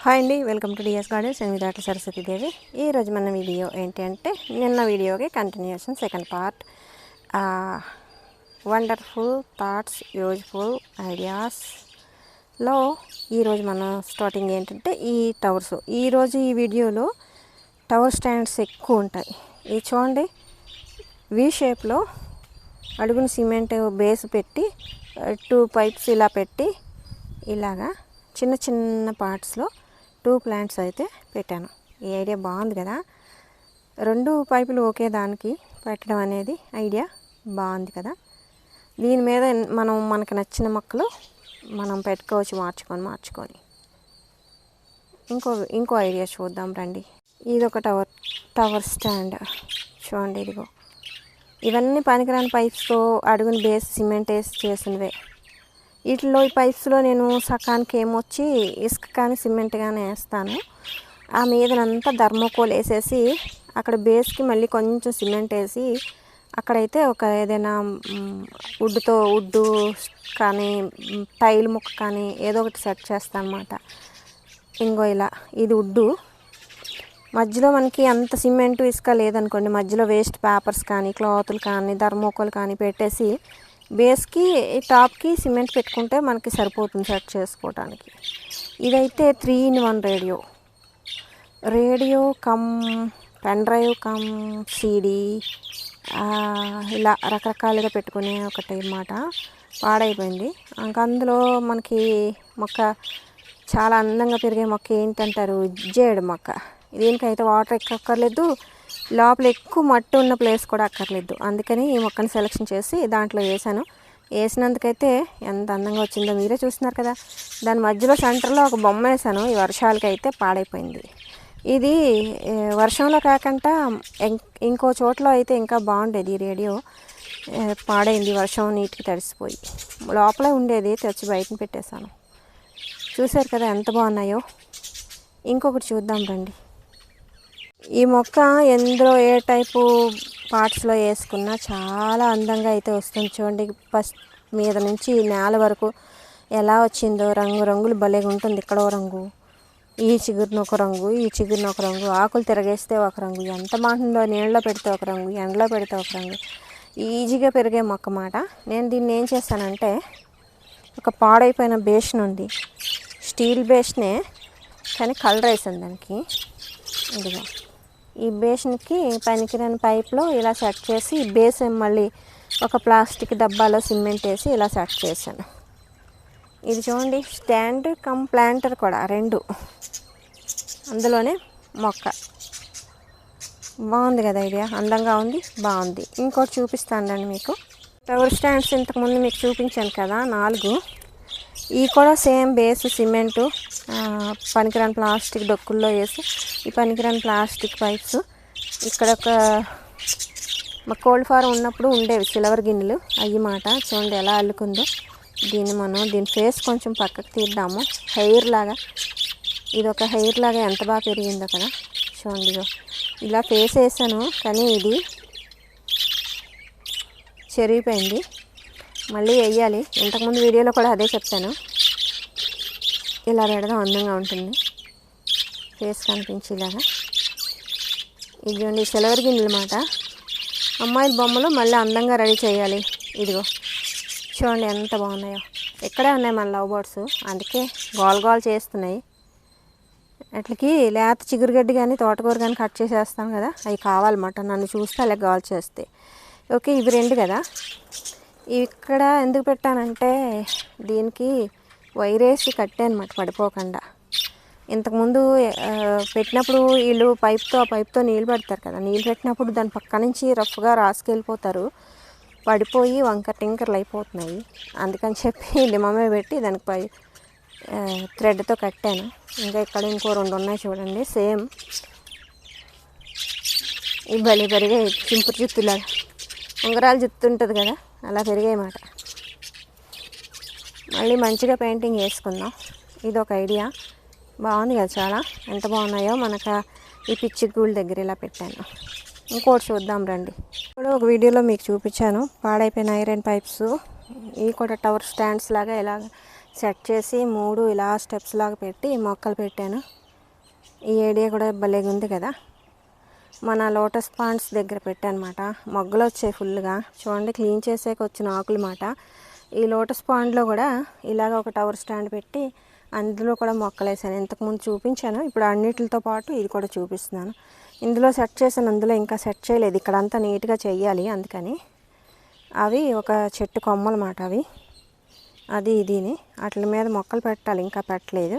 Hi అండి welcome to DS gardens. నేను విరాట సరస్వతీదేవి ఈరోజు మన వీడియో ఏంటి అంటే నిన్న వీడియోకి continuation second part wonderful thoughts useful ఐడియాస్లో ఈరోజు మన స్టార్టింగ్ ఏంటంటే ఈ టవర్స్ ఈరోజు ఈ వీడియోలో టవర్ స్టాండ్స్ ఎక్కువ ఉంటాయి. ఇవి చూడండి వి షేప్లో అడుగున సిమెంట్ బేస్ పెట్టి టూ పైప్స్ ఇలా పెట్టి ఇలాగా చిన్న చిన్న పార్ట్స్లో టూ ప్లాంట్స్ అయితే పెట్టాను. ఈ ఐడియా బాగుంది కదా? రెండు పైపులు ఒకే దానికి పెట్టడం అనేది ఐడియా బాగుంది కదా? దీని మీద మనం మనకు నచ్చిన మొక్కలు మనం పెట్టుకోవచ్చు మార్చుకొని మార్చుకొని. ఇంకో ఇంకో ఐడియా చూద్దాం రండి. ఇది ఒక టవర్ టవర్ స్టాండ్. చూడండి ఇదిగో. ఇవన్నీ పనికిరాని పైప్స్తో అడుగుని బేస్ సిమెంట్ వేసి చేసినవే. వీటిలో ఈ పైప్స్లో నేను సకానికి ఏమొచ్చి ఇసుక కానీ సిమెంట్ కానీ వేస్తాను. ఆ మీదనంతా ధర్మకోల్ వేసేసి అక్కడ బేస్కి మళ్ళీ కొంచెం సిమెంట్ వేసి అక్కడైతే ఒక ఏదైనా వుడ్తో వుడ్డు కానీ టైల్ ముక్క కానీ ఏదో ఒకటి సెట్ చేస్తాను అనమాట ఇంకో ఇలా ఇది వుడ్డు. మధ్యలో మనకి అంత సిమెంట్ ఇసుక లేదనుకోండి మధ్యలో వేస్ట్ పేపర్స్ కానీ క్లాతులు కానీ ధర్మోకోలు కానీ పెట్టేసి బేస్కి ఈ టాప్కి సిమెంట్ పెట్టుకుంటే మనకి సరిపోతుంది సెట్ చేసుకోవడానికి ఇదైతే three in one radio. Radio cum pen drive cum CD ఇలా రకరకాలుగా పెట్టుకునే ఒకటి అన్నమాట. పాడైపోయింది. ఇంకా అందులో మనకి మొక్క చాలా అందంగా పెరిగే మొక్క ఏంటంటారు? జేడు మొక్క. దీనికైతే వాటర్ ఎక్కక్కర్లేదు లోపల ఎక్కువ మట్టి ఉన్న ప్లేస్ కూడా అక్కర్లేదు. అందుకని ఈ మొక్కని సెలెక్షన్ చేసి దాంట్లో వేసాను. వేసినందుకైతే ఎంత అందంగా వచ్చిందో మీరే చూస్తున్నారు కదా. దాని మధ్యలో సెంటర్లో ఒక బొమ్మ వేసాను. ఈ వర్షాలకి అయితే పాడైపోయింది. ఇది వర్షంలో కాకుండా ఇంకో చోట్ల అయితే ఇంకా బాగుండేది ఈ రేడియో. పాడైంది వర్షం నీటికి తడిసిపోయి. లోపలే ఉండేది తెచ్చి బయటని పెట్టేశాను. చూశారు కదా ఎంత బాగున్నాయో. ఇంకొకటి చూద్దాం రండి. ఈ మొక్క ఎందులో ఏ టైపు పార్ట్స్లో వేసుకున్నా చాలా అందంగా అయితే వస్తుంది చూడండి. ఫస్ట్ మీద నుంచి నేల వరకు ఎలా వచ్చిందో రంగు రంగులు భలేగా ఉంటుంది. ఇక్కడ రంగు ఈ చిగురున ఒక రంగు ఈ చిగురున ఒక రంగు ఆకులు తిరగేస్తే ఒక రంగు ఎంత బాగుంటుందో నీళ్ళలో పెడితే ఒక రంగు ఎండలో పెడితే ఒక రంగు. ఈజీగా పెరిగే మొక్క మాట నేను దీన్ని ఏం చేశానంటే ఒక పాడైపోయిన బేషన్ ఉంది. స్టీల్ బేషనే కానీ కలర్ వేసాను దానికి. ఇదిగో. ఈ బేషన్కి పనికిరాని పైప్లో ఇలా సెట్ చేసి ఈ బేస్ మళ్ళీ ఒక ప్లాస్టిక్ డబ్బాలో సిమెంట్ వేసి ఇలా సెట్ చేశాను. ఇది చూడండి స్టాండ్ కమ్ ప్లాంటర్ కూడా రెండు. అందులోనే మొక్క. బాగుంది కదా ఐడియా? అందంగా ఉంది బాగుంది. ఇంకోటి చూపిస్తానండి మీకు. టవర్ స్టాండ్స్ ఇంతకుముందు మీకు చూపించాను కదా నాలుగు. ఈ కూడా సేమ్ బేస్ సిమెంటు పనికిరాని ప్లాస్టిక్ డొక్కుల్లో వేసి ఈ పనికిరాని ప్లాస్టిక్ పైప్స్. ఇక్కడ ఒక మా కోల్డ్ ఫారం ఉన్నప్పుడు ఉండేవి సిల్వర్ గిన్నెలు అయ్యి మాట. చూడండి ఎలా అల్లుకుందో. దీన్ని మనం దీని ఫేస్ కొంచెం పక్కకు తీద్దాము. హెయిర్ లాగా. ఇది ఒక హెయిర్ లాగా ఎంత బాగా పెరిగిందో కదా. చూడండి ఇలా ఫేస్ వేసాను కానీ ఇది చెరిగిపోయింది. మళ్ళీ వేయాలి. ఇంతకుముందు వీడియోలో కూడా అదే చెప్పాను. ఇలా పెడదాం అందంగా ఉంటుంది. ఫేస్ కనిపించేలాగా. ఇదిగోండి చూడండి సిల్వర్ గిన్నెలు మాట అమ్మాయిల బొమ్మలు మళ్ళీ అందంగా రెడీ చేయాలి. ఇదిగో. చూడండి ఎంత బాగున్నాయో. ఇక్కడే ఉన్నాయి మన లవ్ బర్డ్స్. అందుకే గోల్ గోల్ చేస్తున్నాయి. అట్లకి లేత చిగురుగడ్డి కానీ తోటకూర కానీ కట్ చేసేస్తాం కదా. అవి కావాలన్నమాట నన్ను చూస్తే అలా గాల్ చేస్తే. ఓకే ఇవి రెండు కదా. ఇక్కడ ఎందుకు పెట్టానంటే దీనికి వైరేసి కట్టానమాట పడిపోకుండా. ఇంతకుముందు పెట్టినప్పుడు వీళ్ళు పైప్తో ఆ పైప్తో నీళ్ళు పెడతారు కదా. నీళ్ళు పెట్టినప్పుడు దాని పక్క నుంచి రఫ్గా రాసుకెళ్ళిపోతారు. పడిపోయి వంకర టింకర్లు అయిపోతున్నాయి. అందుకని చెప్పి లిమమే పెట్టి దానికి పై థ్రెడ్తో కట్టాను. ఇంకా ఇక్కడ ఇంకో రెండు ఉన్నాయి చూడండి. సేమ్. ఈ బలి బరిగా చింపురు జుత్తులాగా. ఉంగరాలు జుత్తు ఉంటుంది కదా. అలా పెరిగాయి మాట. మళ్ళీ మంచిగా పెయింటింగ్ వేసుకుందాం ఇది ఒక ఐడియా. బాగుంది కదా చాలా. ఎంత బాగున్నాయో మనకు ఈ పిచ్చి గూళ్ళ దగ్గర ఇలా పెట్టాను. ఇంకోటి చూద్దాం రండి. ఇప్పుడు ఒక వీడియోలో మీకు చూపించాను. పాడైపోయిన ఐరన్ పైప్స్. ఈ కూడా టవర్ స్టాండ్స్ లాగా ఇలా సెట్ చేసి మూడు ఇలా స్టెప్స్ లాగా పెట్టి మొక్కలు పెట్టాను. ఈ ఐడియా కూడా భలేగా ఉంది కదా. మన లోటస్ పాండ్స్ దగ్గర పెట్టానమాట. మొగ్గలు వచ్చాయి ఫుల్గా చూడండి క్లీన్ చేసాక వచ్చిన ఆకులు మాట ఈ లోటస్ పాండ్లో కూడా ఇలాగ ఒక టవర్ స్టాండ్ పెట్టి అందులో కూడా మొక్కలు వేసాను ఇంతకుముందు చూపించాను. ఇప్పుడు అన్నిటితో పాటు ఇది కూడా చూపిస్తున్నాను. ఇందులో సెట్ చేశాను. అందులో ఇంకా సెట్ చేయలేదు. ఇక్కడ అంతా నీట్గా చేయాలి అందుకని. అవి ఒక చెట్టు కొమ్మలు మాట అవి. అది ఇదిని. వాటి మీద మొక్కలు పెట్టాలి. ఇంకా పెట్టలేదు.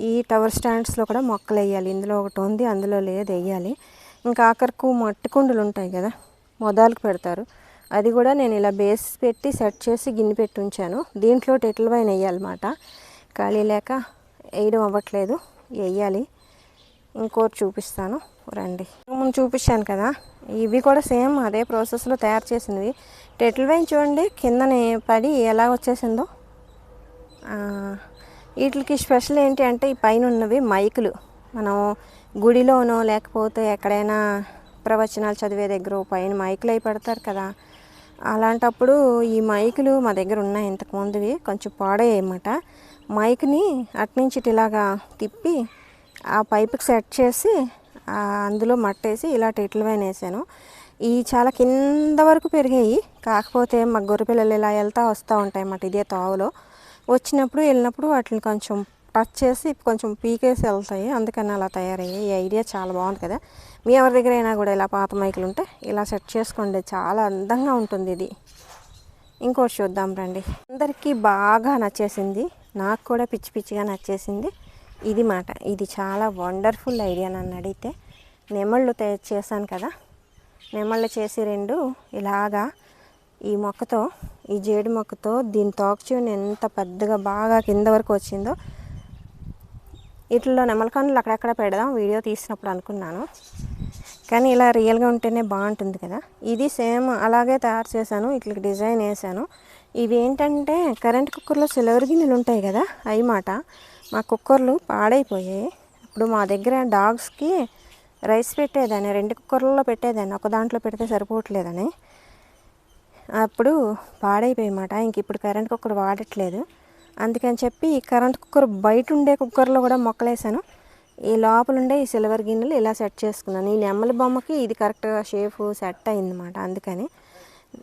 ఈ టవర్ స్టాండ్స్లో కూడా మొక్కలు వేయాలి. ఇందులో ఒకటి ఉంది. అందులో లేదు. వేయాలి. ఇంకా ఆఖరికు మట్టి కుండలు ఉంటాయి కదా మొదలకు పెడతారు. అది కూడా నేను ఇలా బేస్ పెట్టి సెట్ చేసి గిన్నె పెట్టి ఉంచాను. దీంట్లో టెట్ల పైన వేయాలన్నమాట. ఖాళీ లేక వేయడం అవ్వట్లేదు. వేయాలి. ఇంకోటి చూపిస్తాను. రండి. ముందు చూపించాను కదా. ఇవి కూడా సేమ్ అదే ప్రాసెస్లో తయారు చేసినవి. టెటిల్ వైన్ చూడండి కిందనే పడి ఎలా వచ్చేసిందో. వీటికి స్పెషల్ ఏంటి అంటే ఈ పైన ఉన్నవి మైకులు. మనం గుడిలోనో లేకపోతే ఎక్కడైనా ప్రవచనాలు చదివే దగ్గర పైన మైకులు అయి పెడతారు కదా. అలాంటప్పుడు ఈ మైకులు మా దగ్గర ఉన్నాయి ఇంతకుముందువి కొంచెం పాడేయమాట మైక్ని అట్నుంచి ఇలాగా తిప్పి ఆ పైపుకి సెట్ చేసి అందులో మట్టేసి ఇలా టెట్లు వేనేసాను వేసాను. ఈ చాలా కింద వరకు పెరిగాయి. కాకపోతే మా గొర్రె పిల్లలు ఇలా వెళ్తూ వస్తూ ఉంటాయి అన్నమాట ఇదే తావులో. వచ్చినప్పుడు వెళ్ళినప్పుడు వాటిని కొంచెం టచ్ చేసి కొంచెం పీకేసి వెళ్తాయి. అందుకని అలా తయారయ్యాయి. ఈ ఐడియా చాలా బాగుంది కదా. మీ ఎవరి దగ్గర అయినా కూడా ఇలా పాత మైకులు ఉంటే ఇలా సెట్ చేసుకోండి. చాలా అందంగా ఉంటుంది ఇది. ఇంకోటి చూద్దాం రండి. అందరికీ బాగా నచ్చేసింది. నాకు కూడా పిచ్చి పిచ్చిగా నచ్చేసింది ఇది మాట. ఇది చాలా వండర్ఫుల్ ఐడియా నన్ను అడిగితే. నెమళ్ళు తయారు చేశాను కదా. నెమళ్ళు చేసి రెండు ఇలాగా ఈ మొక్కతో ఈ జేడు మొక్కతో దీని తోకచూని ఎంత పెద్దగా బాగా కింద వరకు వచ్చిందో వీటిలో నెమలకాండలు అక్కడక్కడ పెడదాం. వీడియో తీసినప్పుడు అనుకున్నాను. కానీ ఇలా రియల్గా ఉంటేనే బాగుంటుంది కదా. ఇది సేమ్ అలాగే తయారు చేశాను. ఇట్లకి డిజైన్ వేసాను ఇవి ఏంటంటే కరెంట్ కుక్కర్లో సిల్వర్ గిన్నెలు ఉంటాయి కదా అవి మాట. మా కుక్కర్లు పాడైపోయాయి. ఇప్పుడు మా దగ్గర డాగ్స్కి రైస్ పెట్టేదాన్ని రెండు కుక్కర్లలో పెట్టేదాన్ని. ఒక దాంట్లో పెడితే సరిపోవట్లేదని. అప్పుడు పాడైపోయామాట ఇంక ఇప్పుడు కరెంట్ కుక్కర్ వాడట్లేదు. అందుకని చెప్పి ఈ కరెంట్ కుక్కర్ బయట ఉండే కుక్కర్లో కూడా మొక్కలేసాను. ఈ లోపల ఉండే ఈ సిల్వర్ గిన్నెలు ఇలా సెట్ చేసుకున్నాను. ఈ నెమ్మల బొమ్మకి ఇది కరెక్ట్గా షేప్ సెట్ అయిందన్నమాట. అందుకని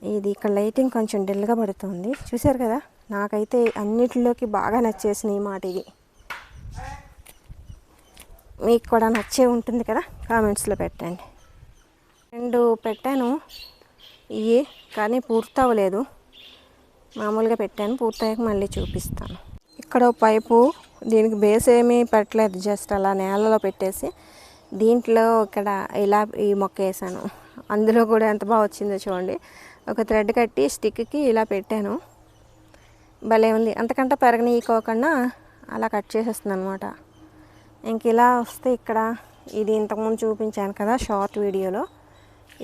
ఇది ఇక్కడ లైటింగ్ కొంచెం డిల్గా పడుతుంది. చూసారు కదా? నాకైతే అన్నిటిలోకి బాగా నచ్చేసింది ఈ మాట ఇది మీకు కూడా నచ్చే ఉంటుంది కదా? కామెంట్స్లో పెట్టండి. రెండు పెట్టాను. ఇవి కానీ పూర్తవలేదు మామూలుగా పెట్టాను. పూర్తయ్యాక మళ్ళీ చూపిస్తాను. ఇక్కడ పైపు దీనికి బేస్ ఏమీ పెట్టలేదు. జస్ట్ అలా నేలలో పెట్టేసి దీంట్లో ఇక్కడ ఇలా ఈ మొక్క వేసాను. అందులో కూడా ఎంత బాగా వచ్చిందో చూడండి. ఒక థ్రెడ్ కట్టి స్టిక్కి ఇలా పెట్టాను. భలే ఉంది. అంతకంటే పెరగనీయకోకుండా అలా కట్ చేసేస్తుంది అనమాట ఇంక ఇలా వస్తే ఇక్కడ ఇది ఇంతకుముందు చూపించాను కదా షార్ట్ వీడియోలో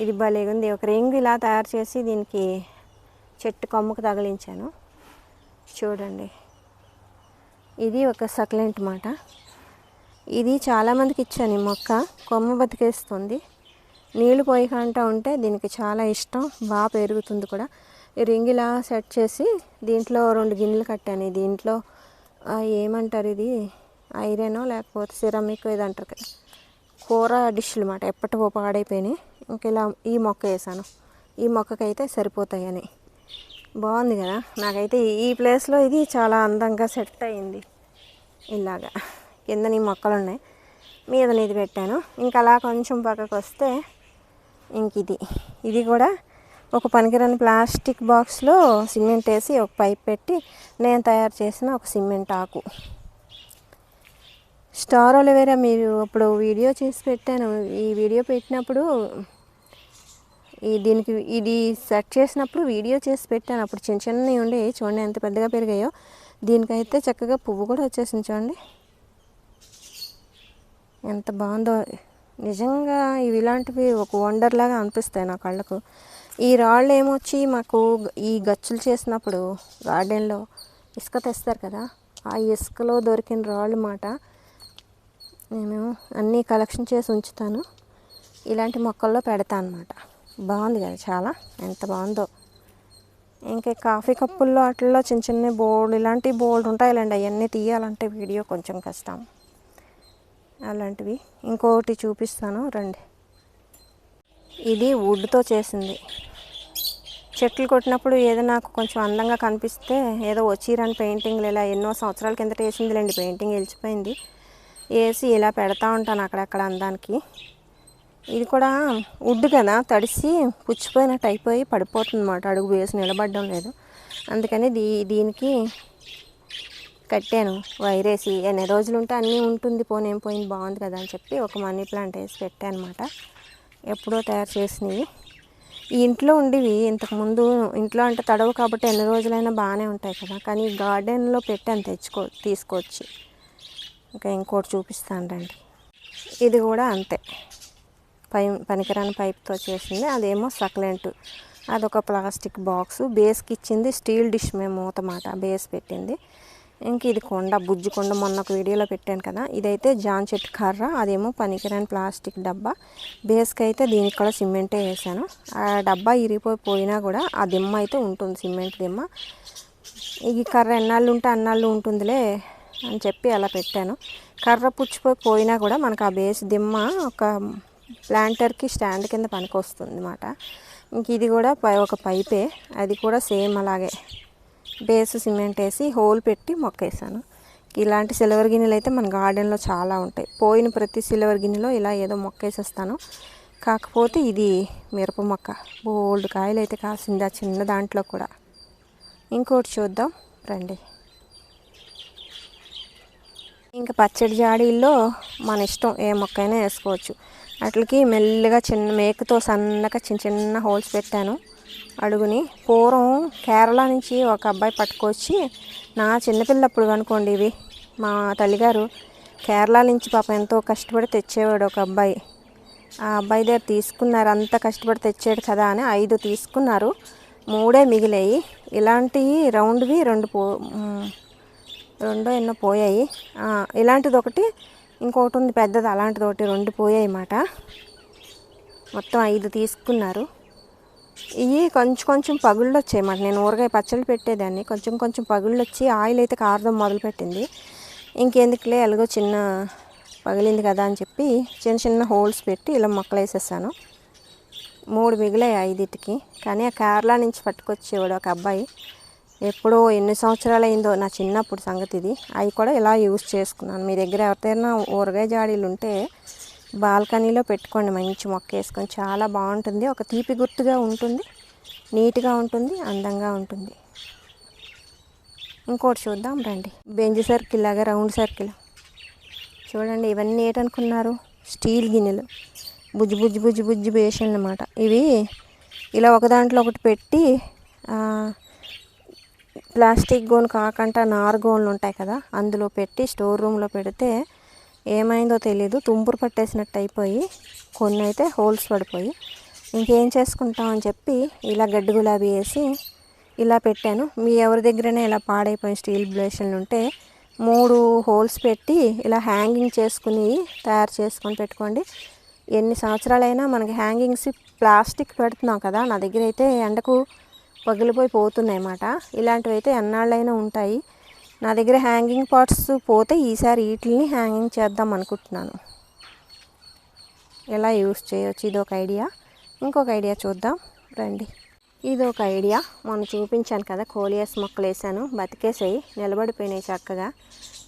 ఇది భలే ఉంది ఒక రింగ్ ఇలా తయారు చేసి దీనికి చెట్టు కొమ్మకు తగిలించాను. చూడండి. ఇది ఒక సక్లెంట్ మాట. ఇది చాలామందికి ఇచ్చాను ఈ మొక్క. కొమ్మ బతికేస్తుంది. నీళ్ళు పోయకుండా ఉంటే దీనికి చాలా ఇష్టం. బాగా పెరుగుతుంది కూడా. ఈ రింగ్ ఇలా సెట్ చేసి దీంట్లో రెండు గిన్నెలు కట్టాను. దీంట్లో ఏమంటారు ఇది? ఐరన్ లేకపోతే సిరమిక్ ఇది అంటారు కదా. కూర డిష్లు అన్నమాట ఎప్పటికో పాడైపోయినాయి. ఇంక ఇలా ఈ మొక్క వేసాను. ఈ మొక్కకైతే సరిపోతాయని. బాగుంది కదా. నాకైతే ఈ ప్లేస్లో ఇది చాలా అందంగా సెట్ అయింది. ఇలాగా. కింద నీ మొక్కలు ఉన్నాయి మీద ఇది పెట్టాను. ఇంకా అలా కొంచెం పక్కకు వస్తే ఇంక ఇది. ఇది కూడా ఒక పనికిరాని ప్లాస్టిక్ బాక్స్లో సిమెంట్ వేసి ఒక పైప్ పెట్టి నేను తయారు చేసిన ఒక సిమెంట్ ఆకు. స్టార్ అలోవేరా మీరు అప్పుడు వీడియో చేసి పెట్టాను. ఈ వీడియో పెట్టినప్పుడు ఈ దీనికి ఇది సెట్ చేసినప్పుడు వీడియో చేసి పెట్టాను. అప్పుడు చిన్న చిన్నవి ఉండి చూడండి ఎంత పెద్దగా పెరిగాయో. దీనికైతే చక్కగా పువ్వు కూడా వచ్చేసింది చూడండి. ఎంత బాగుందో. నిజంగా ఇవి ఇలాంటివి ఒక వండర్ లాగా అనిపిస్తాయి నా కళ్ళకు. ఈ రాళ్ళు ఏమొచ్చి మాకు ఈ గచ్చులు చేసినప్పుడు గార్డెన్లో ఇసుక తెస్తారు కదా ఆ ఇసుకలో దొరికిన రాళ్ళు మాట నేను అన్నీ కలెక్షన్ చేసి ఉంచుతాను. ఇలాంటి మొక్కల్లో పెడతా అనమాట బాగుంది కదా చాలా? ఎంత బాగుందో. ఇంకా కాఫీ కప్పుల్లో అట్లలో చిన్న చిన్న బోల్డ్ ఇలాంటి బోల్డ్ ఉంటాయిలేండి. అవన్నీ తీయాలంటే వీడియో కొంచెం కష్టం. అలాంటివి. ఇంకొకటి చూపిస్తాను. రండి. ఇది వుడ్తో చేసింది. చెట్లు కొట్టినప్పుడు ఏదో నాకు కొంచెం అందంగా కనిపిస్తే ఏదో వచ్చిరని పెయింటింగ్లు ఇలా ఎన్నో సంవత్సరాల కిందట వేసిందిలేండి. పెయింటింగ్ వెళ్ళిపోయింది వేసి ఇలా పెడతా ఉంటాను అక్కడక్కడ అందానికి. ఇది కూడా వుడ్ కదా తడిసి పుచ్చిపోయినట్టు అయిపోయి పడిపోతుంది అన్నమాట అడుగు వేసి నిలబడడం లేదు. అందుకని దీ దీనికి కట్టాను వైరేసి. ఎన్ని రోజులు ఉంటే అన్నీ ఉంటుంది పోనేం పోయింది బాగుంది కదా అని చెప్పి ఒక మనీ ప్లాంట్ వేసి పెట్టాను అనమాట ఎప్పుడో తయారు చేసినవి. ఈ ఇంట్లో ఉండేవి ఇంతకుముందు ఇంట్లో అంటే తడవు కాబట్టి ఎన్ని రోజులైనా బాగానే ఉంటాయి కదా. కానీ గార్డెన్లో పెట్టాను తెచ్చుకో తీసుకొచ్చి. ఇంకా ఇంకోటి చూపిస్తాను రండి. ఇది కూడా అంతే. పై పనికిరాని పైప్తో చేసింది. అదేమో సక్లెంట్. అదొక ప్లాస్టిక్ బాక్స్. బేస్కి ఇచ్చింది స్టీల్ డిష్ మేము మూత మాట బేస్ పెట్టింది. ఇంక ఇది కొండ బుజ్జి కొండ మొన్న ఒక వీడియోలో పెట్టాను కదా. ఇదైతే జాన్ చెట్టు కర్ర అదేమో పనికిరాని ప్లాస్టిక్ డబ్బా. బేస్కి అయితే దీనికి కూడా సిమెంటే వేసాను. ఆ డబ్బా ఇరిగిపోయి పోయినా కూడా ఆ దిమ్మ అయితే ఉంటుంది సిమెంట్ దిమ్మ. ఈ కర్ర ఎన్నాళ్ళు ఉంటే అన్నాళ్ళు ఉంటుందిలే అని చెప్పి అలా పెట్టాను. కర్ర పుచ్చిపోయి పోయినా కూడా మనకు ఆ బేస్ దిమ్మ ఒక ప్లాంటర్కి స్టాండ్ కింద పనికి వస్తుంది అనమాట ఇంక ఇది కూడా పై ఒక పైపే. అది కూడా సేమ్ అలాగే. బేస్ సిమెంట్ వేసి హోల్ పెట్టి మొక్క వేసాను ఇలాంటి సిల్వర్ గిన్నెలు అయితే మన గార్డెన్లో చాలా ఉంటాయి. పోయిన ప్రతి సిల్వర్ గిన్నెలో ఇలా ఏదో మొక్క వేసేస్తాను కాకపోతే ఇది మిరప మొక్క. బోల్డ్ కాయలు అయితే కాసింది ఆ చిన్న దాంట్లో కూడా. ఇంకోటి చూద్దాం. రండి. ఇంకా పచ్చడి జాడీల్లో మన ఇష్టం ఏ మొక్కైనా వేసుకోవచ్చు. అట్లకి మెల్లగా చిన్న మేకతో సన్నగా చిన్న చిన్న హోల్స్ పెట్టాను. అడుగుని పూర్వం కేరళ నుంచి ఒక అబ్బాయి పట్టుకొచ్చి నా చిన్నపిల్లప్పుడు అనుకోండి ఇవి. మా తల్లిగారు కేరళ నుంచి పాప ఎంతో కష్టపడి తెచ్చేవాడు ఒక అబ్బాయి. ఆ అబ్బాయి దగ్గర తీసుకున్నారు అంత కష్టపడి తెచ్చాడు కదా అని ఐదు తీసుకున్నారు. మూడే మిగిలాయి. ఇలాంటివి రౌండ్వి రెండు పో రెండో ఎన్నో పోయాయి. ఇలాంటిది ఒకటి ఇంకొకటి ఉంది పెద్దది అలాంటిది ఒకటి రెండు పోయాయి అన్నమాట మొత్తం ఐదు తీసుకున్నారు. ఇవి కొంచెం కొంచెం పగుళ్ళు వచ్చాయి మాట నేను ఊరగాయ పచ్చళ్ళు పెట్టేదాన్ని. కొంచెం కొంచెం పగుళ్ళు వచ్చి ఆయిల్ అయితే కారడం మొదలుపెట్టింది. ఇంకెందుకులే ఎలాగో చిన్న పగిలింది కదా అని చెప్పి చిన్న చిన్న హోల్స్ పెట్టి ఇలా మొక్కలు వేసేసాను మూడు మిగిలాయి ఐదిటికి. కానీ ఆ కేరళ నుంచి పట్టుకొచ్చేవాడు ఒక అబ్బాయి. ఎప్పుడో ఎన్ని సంవత్సరాలు అయిందో నా చిన్నప్పుడు సంగతి ఇది అవి కూడా ఇలా యూజ్ చేసుకున్నాను. మీ దగ్గర ఎవరికైనా ఊరగాయ జాడీలు ఉంటే బాల్కనీలో పెట్టుకోండి. మంచి మొక్క వేసుకొని చాలా బాగుంటుంది. ఒక తీపి గుర్తుగా ఉంటుంది. నీట్గా ఉంటుంది. అందంగా ఉంటుంది. ఇంకోటి చూద్దాం రండి. బెంజ్ సర్కిల్ లాగా రౌండ్ సర్కిల్. చూడండి ఇవన్నీ ఏంటనుకున్నారు? స్టీల్ గిన్నెలు. బుజ్జి బుజ్జి బుజ్జి బుజ్జి బేషన్ అనమాట ఇవి ఇలా ఒక దాంట్లో ఒకటి పెట్టి ప్లాస్టిక్ గోన్ కాకుండా నార్ గోన్లు ఉంటాయి కదా అందులో పెట్టి స్టోర్ రూమ్లో పెడితే ఏమైందో తెలీదు. తుంపురు పట్టేసినట్టు అయిపోయి కొన్ని అయితే హోల్స్ పడిపోయి. ఇంకేం చేసుకుంటాం అని చెప్పి ఇలా గడ్డి గులాబీ వేసి ఇలా పెట్టాను. మీ ఎవరి దగ్గరైనా ఇలా పాడైపోయిన స్టీల్ బ్లేషన్లు ఉంటే మూడు హోల్స్ పెట్టి ఇలా హ్యాంగింగ్ చేసుకుని తయారు చేసుకొని పెట్టుకోండి. ఎన్ని సంవత్సరాలైనా మనకి హ్యాంగింగ్స్ ప్లాస్టిక్ పెడుతున్నాం కదా నా దగ్గర అయితే ఎండకు పగిలిపోయి పోతున్నాయి అన్నమాట. ఇలాంటివి అయితే ఎన్నాళ్ళైనా ఉంటాయి. నా దగ్గర హ్యాంగింగ్ పార్ట్స్ పోతే ఈసారి వీటిని హ్యాంగింగ్ చేద్దాం అనుకుంటున్నాను. ఎలా యూస్ చేయొచ్చు? ఇది ఒక ఐడియా. ఇంకొక ఐడియా చూద్దాం. రండి. ఇది ఒక ఐడియా. మొన్న చూపించాను కదా కోలియస్ మొక్కలు వేసాను బతికేసాయి. నిలబడిపోయినాయి చక్కగా.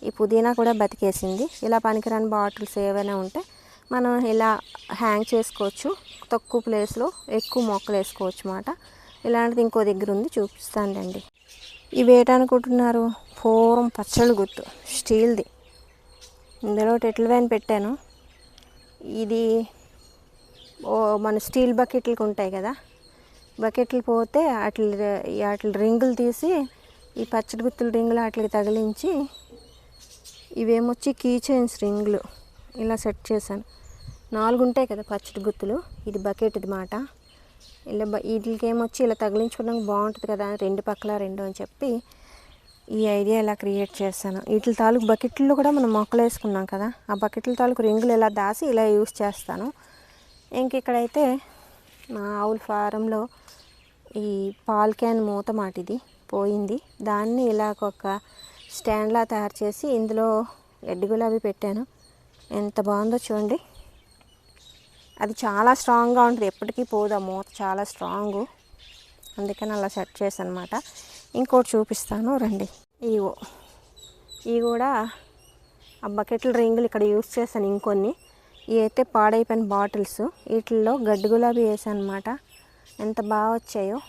ఈ పుదీనా కూడా బతికేసింది. ఇలా పనికిరాని బాటిల్స్ ఏవైనా ఉంటే మనం ఇలా హ్యాంగ్ చేసుకోవచ్చు. తక్కువ ప్లేస్లో ఎక్కువ మొక్కలు వేసుకోవచ్చు అన్నమాట. ఇలాంటిది ఇంకో దగ్గర ఉంది చూపిస్తాను రండి ఇవి ఏటనుకుంటున్నారు పూర్వం పచ్చళ్ళు గుర్తు స్టీల్ది. ఇందులో టెటిల్ వ్యాన్ పెట్టాను. ఇది ఓ మన స్టీల్ బకెట్లకు ఉంటాయి కదా. బకెట్లు పోతే వాటి వాటి రింగులు తీసి ఈ పచ్చడి గుత్తుల రింగులు వాటికి తగిలించి ఇవేమొచ్చి కీ చైన్స్ రింగులు. ఇలా సెట్ చేశాను. నాలుగు ఉంటాయి కదా పచ్చడి గుత్తులు. ఇది బకెట్ ఇది మాట. ఇలా వీటికేమొచ్చి వీటికి ఏమొచ్చి ఇలా తగిలించుకోవడానికి బాగుంటుంది కదా రెండు పక్కల రెండు అని చెప్పి ఈ ఐడియా ఇలా క్రియేట్ చేస్తాను వీటి తాలూకు బకెట్లు కూడా మనం మొక్కలు వేసుకున్నాం కదా ఆ బకెట్ల తాలూకు రింగులు ఇలా దాసి ఇలా యూస్ చేస్తాను. ఇంక ఇక్కడైతే మా ఆవుల ఫారంలో ఈ పాల్ క్యాన్ మూత మాట ఇది పోయింది. దాన్ని ఇలా ఒక స్టాండ్లా తయారు చేసి ఇందులో ఎడ్డు గులాబీ పెట్టాను. ఎంత బాగుందో చూడండి. అది చాలా స్ట్రాంగ్గా ఉంటుంది. ఎప్పటికీ పోదు ఆ మూత చాలా స్ట్రాంగ్. అందుకని అలా సెట్ చేశాను అనమాట ఇంకోటి చూపిస్తాను. రండి. ఇవో ఇవి కూడా ఆ బకెట్ల రింగులు ఇక్కడ యూస్ చేశాను ఇంకొన్ని. ఇవి అయితే పాడైపోయిన బాటిల్స్. వీటిల్లో గడ్డి గులాబీ వేసాను అనమాట ఎంత బాగా వచ్చాయో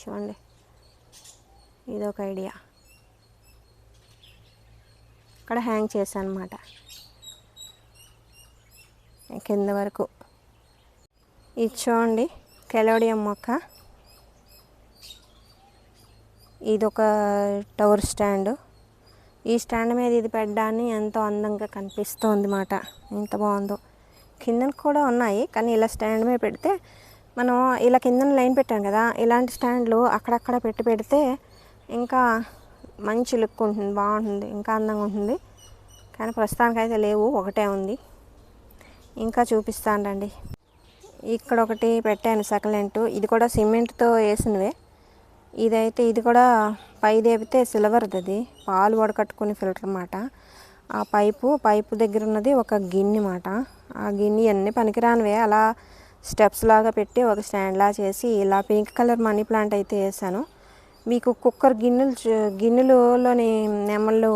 చూడండి. ఇదొక ఐడియా. ఇక్కడ హ్యాంగ్ చేశాను అనమాట కింద వరకు. ఇది చూడండి కెలోడియం మొక్క. ఇది ఒక టవర్ స్టాండ్. ఈ స్టాండ్ మీద ఇది పెట్టడాన్ని ఎంతో అందంగా కనిపిస్తుంది మాట ఎంత బాగుందో. కిందన కూడా ఉన్నాయి కానీ ఇలా స్టాండ్ మీద పెడితే మనం ఇలా కిందన లైన్ పెట్టాం కదా ఇలాంటి స్టాండ్లు అక్కడక్కడ పెట్టి పెడితే ఇంకా మంచి లుక్ ఉంటుంది బాగుంటుంది ఇంకా అందంగా ఉంటుంది. కానీ ప్రస్తుతానికైతే లేవు ఒకటే ఉంది. ఇంకా చూపిస్తానండి ఇక్కడ ఒకటి పెట్టాను సకలెంట్ ఇది కూడా సిమెంట్తో వేసినవే. ఇదైతే ఇది కూడా పై దేపితే సిల్వర్ది అది పాలు వడకట్టుకుని ఫిల్టర్ అన్నమాట. ఆ పైపు పైపు దగ్గర ఉన్నది ఒక గిన్నె మాట ఆ గిన్నె అన్నీ పనికిరానివే. అలా స్టెప్స్ లాగా పెట్టి ఒక స్టాండ్లా చేసి ఇలా పింక్ కలర్ మనీ ప్లాంట్ అయితే వేసాను. మీకు కుక్కర్ గిన్నెలు గిన్నెలలోని నెమళ్ళు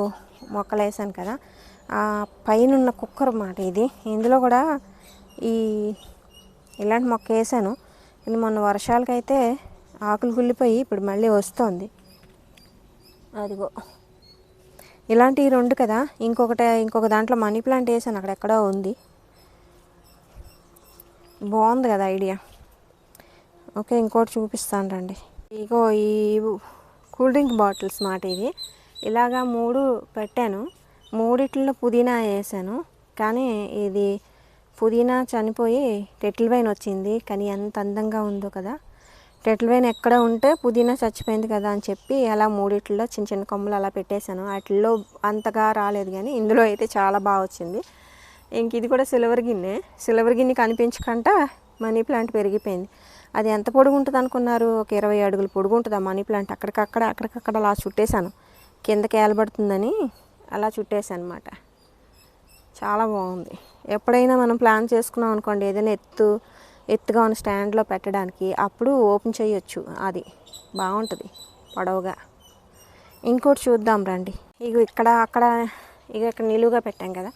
మొక్కలు వేసాను కదా. ఆ పైన ఉన్న కుక్కర్ అన్నమాట ఇది. ఇందులో కూడా ఈ ఇలాంటి మొక్క వేసాను. కానీ మొన్న వర్షాలకైతే ఆకులు కుళ్ళిపోయి ఇప్పుడు మళ్ళీ వస్తుంది. అదిగో. ఇలాంటివి రెండు కదా ఇంకొకటి ఇంకొక దాంట్లో మనీ ప్లాంట్ వేసాను. అక్కడెక్కడో ఉంది. బాగుంది కదా ఐడియా. ఓకే ఇంకోటి చూపిస్తాను రండి. ఇగో ఈ కూల్ డ్రింక్ బాటిల్స్ మాట ఇది. ఇలాగా మూడు పెట్టాను. మూడిట్లో పుదీనా వేసాను. కానీ ఇది పుదీనా చనిపోయి టెటిల్ వైన్ వచ్చింది కానీ ఎంత అందంగా ఉందో కదా. టెటిల్ వైన్ ఎక్కడ ఉంటే పుదీనా చచ్చిపోయింది కదా అని చెప్పి అలా మూడిట్లో చిన్న చిన్న కొమ్మలు అలా పెట్టేశాను. వాటిల్లో అంతగా రాలేదు కానీ ఇందులో అయితే చాలా బాగా వచ్చింది. ఇంక ఇది కూడా సిల్వర్ గిన్నె. సిల్వర్ గిన్నె కనిపించకుండా మనీ ప్లాంట్ పెరిగిపోయింది. అది ఎంత పొడుగు ఉంటుంది అనుకున్నారు? ఒక ఇరవై అడుగులు పొడుగు ఉంటుంది ఆ మనీ ప్లాంట్. అక్కడికక్కడ అక్కడికక్కడ అలా చుట్టేశాను. కిందకి ఏలబడుతుందని అలా చుట్టేసాను అనమాట చాలా బాగుంది. ఎప్పుడైనా మనం ప్లాన్ చేసుకున్నాం అనుకోండి ఏదైనా ఎత్తు ఎత్తుగా ఉన్న స్టాండ్లో పెట్టడానికి అప్పుడు ఓపెన్ చేయొచ్చు అది. బాగుంటుంది పొడవుగా. ఇంకోటి చూద్దాం రండి. ఇక ఇక్కడ అక్కడ ఇక ఇక్కడ నిలువుగా పెట్టాం కదా.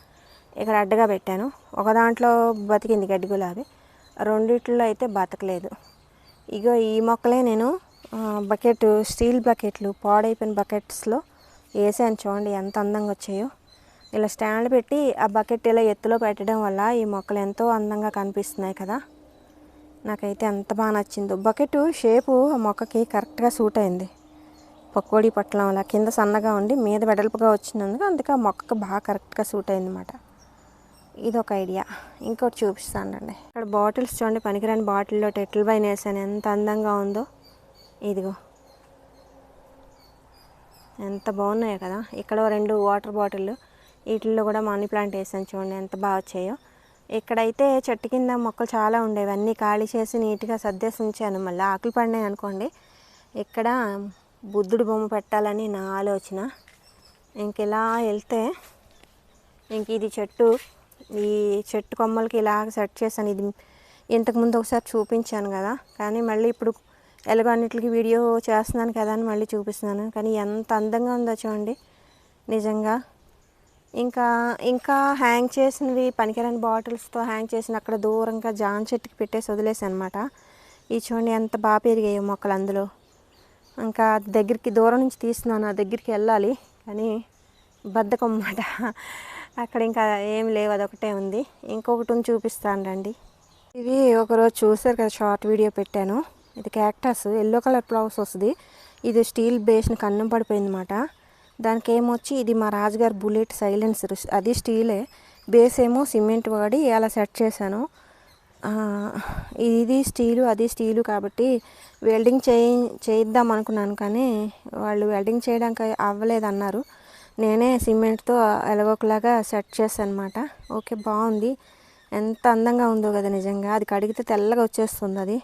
ఇక్కడ అడ్డగా పెట్టాను. ఒక దాంట్లో బతికింది గడ్డి గులాబీ. రెండిట్లో అయితే బతకలేదు. ఇగో ఈ మొక్కలే నేను బకెట్ స్టీల్ బకెట్లు పాడైపోయిన బకెట్స్లో వేసాను చూడండి ఎంత అందంగా వచ్చాయో. ఇలా స్టాండ్ పెట్టి ఆ బకెట్ ఇలా ఎత్తులో పెట్టడం వల్ల ఈ మొక్కలు ఎంతో అందంగా కనిపిస్తున్నాయి కదా. నాకైతే ఎంత బాగా నచ్చిందో. బకెట్ షేపు ఆ మొక్కకి కరెక్ట్గా సూట్ అయింది. పకోడీ పట్లం అలా కింద సన్నగా ఉండి మీద వెడల్పుగా వచ్చినందుకు అందుకే ఆ మొక్కకు బాగా కరెక్ట్గా సూట్ అయిందన్నమాట ఇది ఒక ఐడియా. ఇంకోటి చూపిస్తానండి ఇక్కడ బాటిల్స్ చూడండి పనికిరాని బాటిల్లో టెట్లు పైన వేసాను. ఎంత అందంగా ఉందో. ఇదిగో. ఎంత బాగున్నాయో కదా. ఇక్కడ రెండు వాటర్ బాటిల్ వీటిల్లో కూడా మనీ ప్లాంట్ వేసాను చూడండి ఎంత బాగా వచ్చాయో. ఇక్కడైతే చెట్టు కింద మొక్కలు చాలా ఉండేవి. అన్నీ ఖాళీ చేసి నీట్గా సర్దేసి ఉంచాను మళ్ళీ ఆకులు పడినాయి అనుకోండి. ఇక్కడ బుద్ధుడు బొమ్మ పెట్టాలని నా ఆలోచన. ఇంక ఇలా వెళ్తే ఇంక ఇది చెట్టు ఈ చెట్టు కొమ్మలకి ఇలా సెట్ చేశాను. ఇది ఇంతకుముందు ఒకసారి చూపించాను కదా. కానీ మళ్ళీ ఇప్పుడు ఎలాగో అన్నిటికి వీడియో చేస్తున్నాను కదా అని మళ్ళీ చూపిస్తున్నాను. కానీ ఎంత అందంగా ఉందో చూడండి. నిజంగా ఇంకా ఇంకా హ్యాంగ్ చేసినవి పనికిరాని బాటిల్స్తో హ్యాంగ్ చేసిన అక్కడ దూరంగా జాన్ చెట్టుకి పెట్టేసి వదిలేసి అనమాట ఈ చూడండి ఎంత బాగా పెరిగాయో మొక్కలు అందులో. ఇంకా దగ్గరికి దూరం నుంచి తీస్తున్నాను ఆ దగ్గరికి వెళ్ళాలి. కానీ బద్ధకం అన్నమాట. అక్కడ ఇంకా ఏం లేవు అదొకటే ఉంది. ఇంకొకటి చూపిస్తాను రండి. ఇది ఒకరోజు చూసారు కదా షార్ట్ వీడియో పెట్టాను. ఇది క్యాక్టస్ ఎల్లో కలర్ ఫ్లవర్స్ వస్తుంది. ఇది స్టీల్ బేస్ని కన్నం పడిపోయింది అనమాట దానికి ఏమొచ్చి ఇది మా రాజుగారి బుల్లెట్ సైలెన్సర్ అది స్టీలే. బేస్ ఏమో సిమెంట్ వాడి అలా సెట్ చేశాను. ఇది స్టీలు అది స్టీలు కాబట్టి వెల్డింగ్ చేయి చేయిద్దాం అనుకున్నాను కానీ వాళ్ళు వెల్డింగ్ చేయడానికి అవ్వలేదన్నారు. నేనే సిమెంట్తో ఎలగొకలాగా సెట్ చేశాను అనమాట ఓకే బాగుంది. ఎంత అందంగా ఉందో కదా నిజంగా. అది కడిగితే తెల్లగా వచ్చేస్తుంది అది.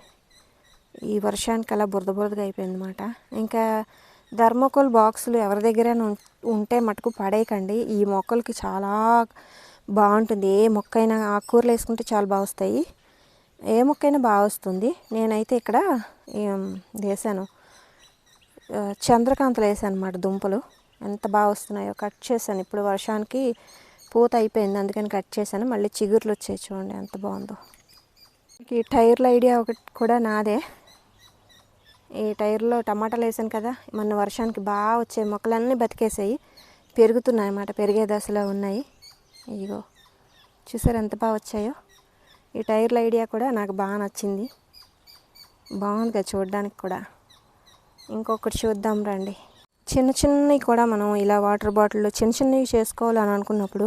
ఈ వర్షానికి అలా బురద బురదగా అయిపోయింది అనమాట ఇంకా ధర్మకోల్ బాక్సులు ఎవరి దగ్గర ఉంటే మటుకు పడేయకండి. ఈ మొక్కలకి చాలా బాగుంటుంది. ఏ మొక్క అయినా ఆకుకూరలు వేసుకుంటే చాలా బాగా వస్తాయి. ఏ మొక్క అయినా బాగా వస్తుంది. నేనైతే ఇక్కడ వేసాను. చంద్రకాంతలు వేసాను అనమాట దుంపలు. ఎంత బాగా వస్తున్నాయో కట్ చేశాను. ఇప్పుడు వర్షానికి పూత అయిపోయింది. అందుకని కట్ చేశాను. మళ్ళీ చిగుర్లు వచ్చాయి చూడండి ఎంత బాగుందో. ఈ టైర్ల ఐడియా ఒకటి కూడా నాదే. ఈ టైర్లో టమాటాలు వేసాను కదా మొన్న వర్షానికి బాగా వచ్చే మొక్కలన్నీ బతికేసాయి. పెరుగుతున్నాయి అన్నమాట పెరిగే దశలో ఉన్నాయి. ఇదిగో చూసారు ఎంత బాగా వచ్చాయో? ఈ టైర్ల ఐడియా కూడా నాకు బాగా నచ్చింది. బాగుంది కదా చూడడానికి కూడా. ఇంకొకటి చూద్దాం రండి. చిన్న చిన్నవి కూడా మనం ఇలా వాటర్ బాటిల్లో చిన్న చిన్నవి చేసుకోవాలని అనుకున్నప్పుడు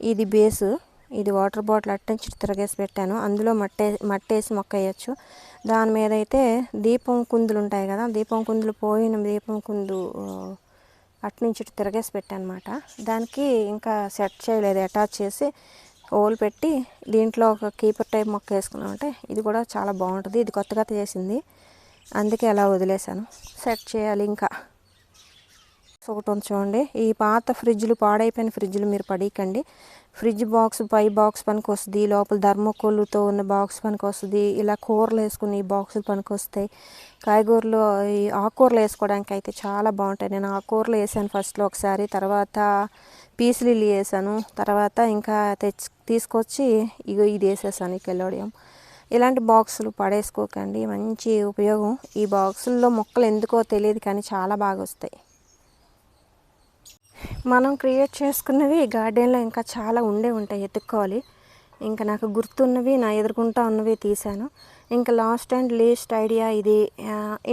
ఇది బేసు. ఇది వాటర్ బాటిల్ అట్టించి తిరగేసి పెట్టాను. అందులో మట్టే మట్టేసి మొక్క వేయచ్చు దాని మీద అయితే దీపం కుందులు ఉంటాయి కదా దీపం కుందులు పోయిన దీపం కుందు అట్నుంచి ఇటు తిరగేసి పెట్టానమాట. దానికి ఇంకా సెట్ చేయలేదు అటాచ్ చేసి హోల్ పెట్టి దీంట్లో ఒక కీపర్ టైప్ మొక్క వేసుకున్నామంటే ఇది కూడా చాలా బాగుంటుంది. ఇది కొత్తగా చేసింది. అందుకే అలా వదిలేశాను. సెట్ చేయాలి ఇంకా. ఒకటి ఉంచండి చూడండి. ఈ పాత ఫ్రిడ్జ్లు పాడైపోయిన ఫ్రిడ్జ్లు మీరు పడేయకండి ఫ్రిడ్జ్ బాక్స్ పై బాక్స్ పనికి వస్తుంది లోపల ధర్మకోళ్ళుతో ఉన్న బాక్స్ పనికి వస్తుంది ఇలా కూరలు వేసుకుని ఈ బాక్సులు పనికి వస్తాయి కాయగూరలు ఈ ఆకుకూరలు వేసుకోవడానికి అయితే చాలా బాగుంటాయి. నేను ఆకుకూరలు వేసాను ఫస్ట్లో ఒకసారి తర్వాత పీస్ లిల్లీ వేసాను తర్వాత ఇంకా తెచ్చి తీసుకొచ్చి ఇగో ఇది వేసేసాను ఈ కెలోడియం ఇలాంటి బాక్సులు పడేసుకోకండి మంచి ఉపయోగం. ఈ బాక్సుల్లో మొక్కలు ఎందుకో తెలియదు కానీ చాలా బాగా వస్తాయి మనం క్రియేట్ చేసుకున్నవి గార్డెన్లో ఇంకా చాలా ఉండే ఉంటాయి ఎత్తుక్కోవాలి. ఇంకా నాకు గుర్తున్నవి నా ఎదుర్కొంటా ఉన్నవి తీశాను. ఇంకా లాస్ట్ అండ్ లేస్ట్ ఐడియా ఇది.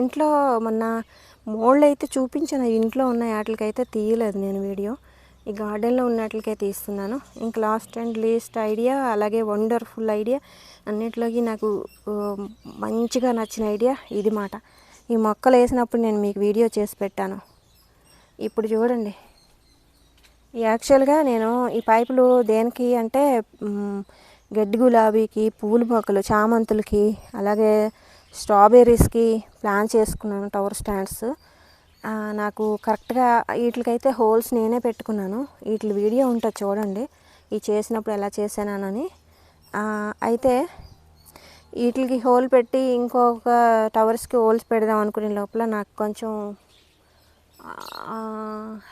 ఇంట్లో మొన్న మోళ్ళు అయితే చూపించాను ఇంట్లో ఉన్న వాటికైతే తీయలేదు నేను వీడియో. ఈ గార్డెన్లో ఉన్నట్లకే తీస్తున్నాను. ఇంకా లాస్ట్ అండ్ లీస్ట్ ఐడియా అలాగే వండర్ఫుల్ ఐడియా అన్నిట్లోకి నాకు మంచిగా నచ్చిన ఐడియా ఇది మాట. ఈ మొక్కలు వేసినప్పుడు నేను మీకు వీడియో చేసి పెట్టాను. ఇప్పుడు చూడండి. యాక్చువల్గా నేను ఈ పైపులు దేనికి అంటే గడ్డి గులాబీకి పూల మొక్కలు చామంతులకి అలాగే స్ట్రాబెర్రీస్కి ప్లాన్ చేసుకున్నాను టవర్ స్టాండ్స్. నాకు కరెక్ట్గా వీటికైతే హోల్స్ నేనే పెట్టుకున్నాను. వీటి వీడియో ఉంటుంది చూడండి. ఈ చేసినప్పుడు ఎలా చేశానని అయితే వీటికి హోల్ పెట్టి ఇంకొక టవర్స్కి హోల్స్ పెడదాం అనుకునే లోపల నాకు కొంచెం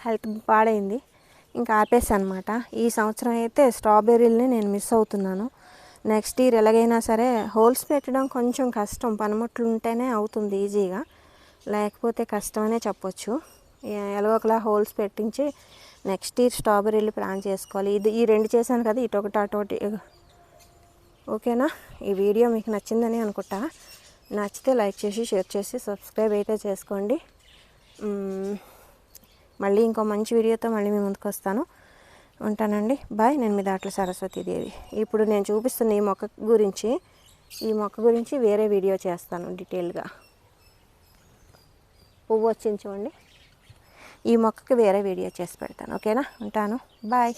హెల్త్ పాడైంది. ఇంకా ఆపేసానమాట అనమాట ఈ సంవత్సరం అయితే స్ట్రాబెర్రీలని నేను మిస్ అవుతున్నాను. నెక్స్ట్ ఇయర్ ఎలాగైనా సరే హోల్స్ పెట్టడం కొంచెం కష్టం. పనిముట్లు ఉంటేనే అవుతుంది ఈజీగా. లేకపోతే కష్టమనే చెప్పొచ్చు. ఏ- ఎలాగో ఒకలా హోల్స్ పెట్టించి నెక్స్ట్ ఇయర్ స్ట్రాబెర్రీలు ప్లాన్ చేసుకోవాలి. ఇది ఈ రెండు చేశాను కదా ఇటొకటి ఒకటి ఓకేనా? ఈ వీడియో మీకు నచ్చిందని అనుకుంటా. నచ్చితే లైక్ చేసి షేర్ చేసి సబ్స్క్రైబ్ అయితే చేసుకోండి. మళ్ళీ ఇంకో మంచి వీడియోతో మళ్ళీ మీ ముందుకు వస్తాను. ఉంటానండి. బాయ్. నేను మీ దాట్ల సరస్వతీదేవి ఇప్పుడు నేను చూపిస్తున్న ఈ మొక్క గురించి ఈ మొక్క గురించి వేరే వీడియో చేస్తాను డీటెయిల్గా. పువ్వు వచ్చింది చూడండి. ఈ మొక్కకి వేరే వీడియో చేసి పెడతాను. ఓకేనా? ఉంటాను. బాయ్.